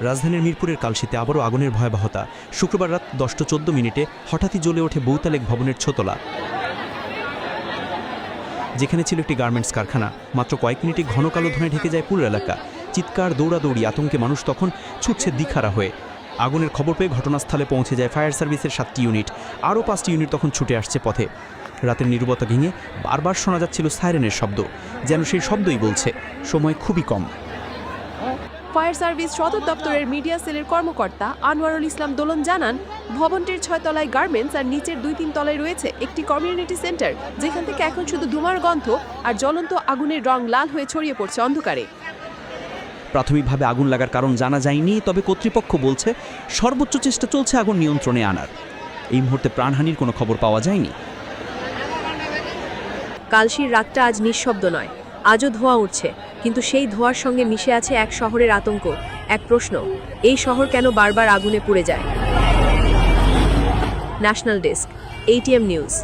রাজধানীর মিরপুরের কালশিতে আবারও আগুনের ভয়াবহতা। শুক্রবার রাত দশটা চোদ্দ মিনিটে হঠাৎই জ্বলে ওঠে বৌতালেক ভবনের ছতলা। যেখানে ছিল একটি গার্মেন্টস কারখানা। মাত্র কয়েক মিনিটে ঘন কালো ধোঁয়ায় ঢেকে যায় পুরো এলাকা। চিৎকার, দৌড়াদৌড়ি, আতঙ্কে মানুষ তখন ছুটছে দিখারা হয়ে। আগুনের খবর পেয়ে ঘটনাস্থলে পৌঁছে যায় ফায়ার সার্ভিসের সাতটি ইউনিট। আরও পাঁচটি ইউনিট তখন ছুটে আসছে পথে। রাতের নীরবতা ভেঙে বারবার শোনা যাচ্ছিল সাইরেনের শব্দ, যেন সেই শব্দই বলছে, সময় খুবই কম। ফায়ার সার্ভিস সদর দপ্তরের মিডিয়া সেলের কর্মকর্তা আনোয়ারুল ইসলাম দোলন জানান ভবনটির ছয় তলায় গার্মেন্টস আর নিচের দুই তিন তলায় রয়েছে একটি কমিউনিটি সেন্টার যেখান থেকে এখন শুধু ধুমার গন্ধ আর জ্বলন্ত আগুনের রং লাল হয়ে ছড়িয়ে পড়ছে অন্ধকারে। প্রাথমিকভাবে আগুন লাগার কারণ জানা যায়নি তবে কর্তৃপক্ষ বলছে সর্বোচ্চ চেষ্টা চলছে আগুন নিয়ন্ত্রণে আনার। এই মুহূর্তে প্রাণহানির কোনো খবর পাওয়া যায়নি। কালশির রাতটা আজ নিঃশব্দ নয়। আজও ধোঁয়া উঠছে, কিন্তু সেই ধোঁয়ার সঙ্গে মিশে আছে এক শহরের আতঙ্ক, এক প্রশ্ন, এই শহর কেন বারবার আগুনে পুড়ে যায়? National desk ATM news.